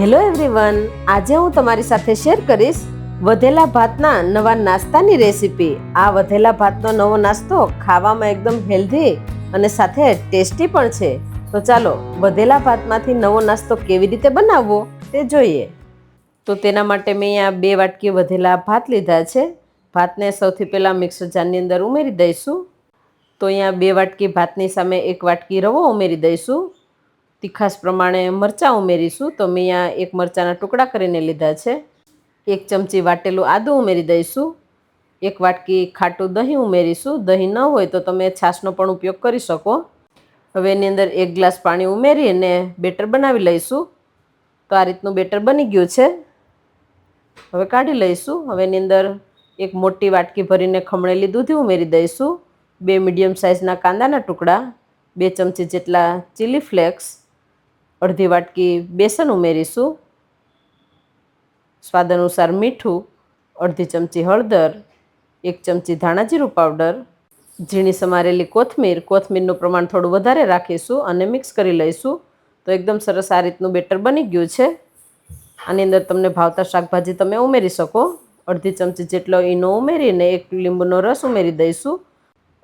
Hello everyone, આજે હું તમારી સાથે શેર કરીશ વધેલા ભાતના નવા નાસ્તાની રેસીપી. આ વધેલા ભાતનો નવો નાસ્તો ખાવામાં એકદમ હેલ્ધી અને સાથે ટેસ્ટી પણ છે. તો ચાલો, વધેલા ભાતમાંથી નવો નાસ્તો કેવી રીતે બનાવવો તે જોઈએ. તો તેના માટે મેં અહીંયા બે વાટકી વધેલા ભાત લીધા છે. ભાતને સૌથી પહેલાં મિક્સર જારની અંદર ઉમેરી દઈશું. તો અહીંયા બે વાટકી ભાતની સામે એક વાટકી રવો ઉમેરી દઈશું. તીખાસ પ્રમાણે મરચાં ઉમેરીશું. તો મેં અહીંયા એક મરચાંના ટુકડા કરીને લીધા છે. એક ચમચી વાટેલું આદું ઉમેરી દઈશું. એક વાટકી ખાટું દહીં ઉમેરીશું. દહીં ન હોય તો તમે છાશનો પણ ઉપયોગ કરી શકો. હવે એની અંદર એક ગ્લાસ પાણી ઉમેરી અને બેટર બનાવી લઈશું. તો આ રીતનું બેટર બની ગયું છે. હવે કાઢી લઈશું. હવે એની અંદર એક મોટી વાટકી ભરીને ખમણેલી દૂધી ઉમેરી દઈશું. બે મીડિયમ સાઇઝના કાંદાના ટુકડા, બે ચમચી જેટલા ચીલી ફ્લેક્સ અડધી વાટકી બેસન ઉમેરીશું. સ્વાદ અનુસાર મીઠું, અડધી ચમચી હળદર, એક ચમચી ધાણાજીરું પાવડર, ઝીણી સમારેલી કોથમીર, કોથમીરનું પ્રમાણ થોડું વધારે રાખીશું અને મિક્સ કરી લઈશું. તો એકદમ સરસ આ રીતનું બેટર બની ગયું છે. આની અંદર તમને ભાવતા શાકભાજી તમે ઉમેરી શકો. અડધી ચમચી જેટલો ઈનો ઉમેરીને એક લીંબુનો રસ ઉમેરી દઈશું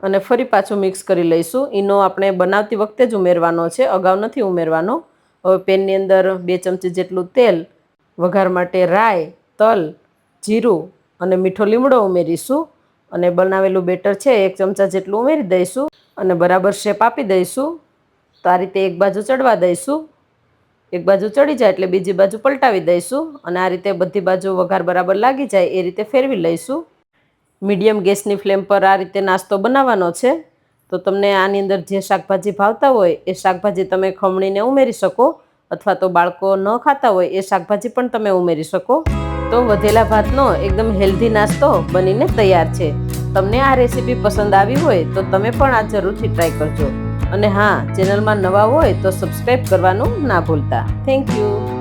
અને ફરી પાછું મિક્સ કરી લઈશું. ઈનો આપણે બનાવતી વખતે જ ઉમેરવાનો છે, અગાઉ નથી ઉમેરવાનો. હવે પેનની અંદર બે ચમચી જેટલું તેલ, વઘાર માટે રાઈ, તલ, જીરું અને મીઠો લીમડો ઉમેરીશું. અને બનાવેલું બેટર છે એક ચમચા જેટલું ઉમેરી દઈશું અને બરાબર શેપ આપી દઈશું. તો આ રીતે એક બાજુ ચડવા દઈશું. એક બાજુ ચડી જાય એટલે બીજી બાજુ પલટાવી દઈશું અને આ રીતે બધી બાજુ વઘાર બરાબર લાગી જાય એ રીતે ફેરવી લઈશું. મીડિયમ ગેસની ફ્લેમ પર આ રીતે નાસ્તો બનાવવાનો છે. તો તમને આની અંદર જે શાકભાજી ભાવતા હોય, એ શાકભાજી તમે ખમણીને ઉમેરી શકો અથવા તો બાળકો ન ખાતા હોય, એ શાકભાજી પણ તમે ઉમેરી શકો. તો વધેલા ભાતનો એકદમ હેલ્ધી નાસ્તો બનીને તૈયાર છે. તમને આ રેસીપી પસંદ આવી હોય, તો તમે પણ આ જરૂરથી ટ્રાય કરજો. અને હા ચેનલમાં નવા હોય, તો સબસ્ક્રાઈબ કરવાનું ના ભૂલતા. Thank you